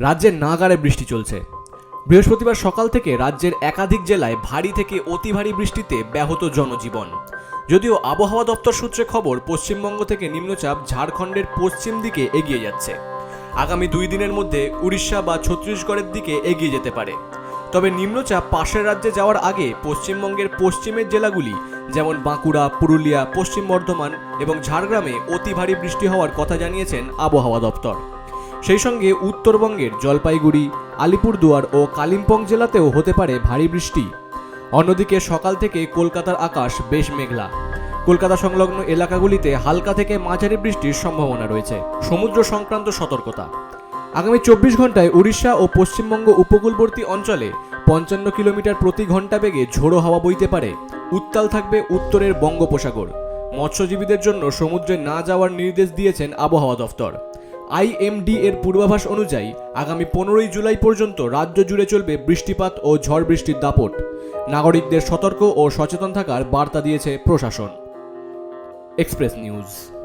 রাজ্যের নাগারে বৃষ্টি চলছে। বৃহস্পতিবার সকাল থেকে রাজ্যের একাধিক জেলায় ভারী থেকে অতি ভারী বৃষ্টিতে ব্যাহত জনজীবন। যদিও আবহাওয়া দপ্তর সূত্রে খবর, পশ্চিমবঙ্গ থেকে নিম্নচাপ ঝাড়খণ্ডের পশ্চিম দিকে এগিয়ে যাচ্ছে। আগামী দুই দিনের মধ্যে উড়িষ্যা বা ছত্তিশগড়ের দিকে এগিয়ে যেতে পারে। তবে নিম্নচাপ পাশের রাজ্যে যাওয়ার আগে পশ্চিমবঙ্গের পশ্চিমের জেলাগুলি, যেমন বাঁকুড়া, পুরুলিয়া, পশ্চিম বর্ধমান এবং ঝাড়গ্রামে অতি ভারী বৃষ্টি হওয়ার কথা জানিয়েছেন আবহাওয়া দপ্তর। সেই সঙ্গে উত্তরবঙ্গের জলপাইগুড়ি, আলিপুরদুয়ার ও কালিম্পং জেলাতেও হতে পারে ভারী বৃষ্টি। অন্যদিকে সকাল থেকে কলকাতার আকাশ বেশ মেঘলা। কলকাতা সংলগ্ন এলাকাগুলিতে হালকা থেকে মাঝারি বৃষ্টির সম্ভাবনা রয়েছে। সমুদ্র সংক্রান্ত সতর্কতা। আগামী চব্বিশ ঘন্টায় উড়িষ্যা ও পশ্চিমবঙ্গ উপকূলবর্তী অঞ্চলে পঞ্চান্ন কিলোমিটার প্রতি ঘণ্টা বেগে ঝোড়ো হাওয়া বইতে পারে। উত্তাল থাকবে উত্তরের বঙ্গোপসাগর। মৎস্যজীবীদের জন্য সমুদ্রে না যাওয়ার নির্দেশ দিয়েছেন আবহাওয়া দফতর। আইএমডি এর পূর্বাভাস অনুযায়ী, আগামী পনেরোই জুলাই পর্যন্ত রাজ্য জুড়ে চলবে বৃষ্টিপাত ও ঝড় বৃষ্টির দাপট। নাগরিকদের সতর্ক ও সচেতন থাকার বার্তা দিয়েছে প্রশাসন। Express news.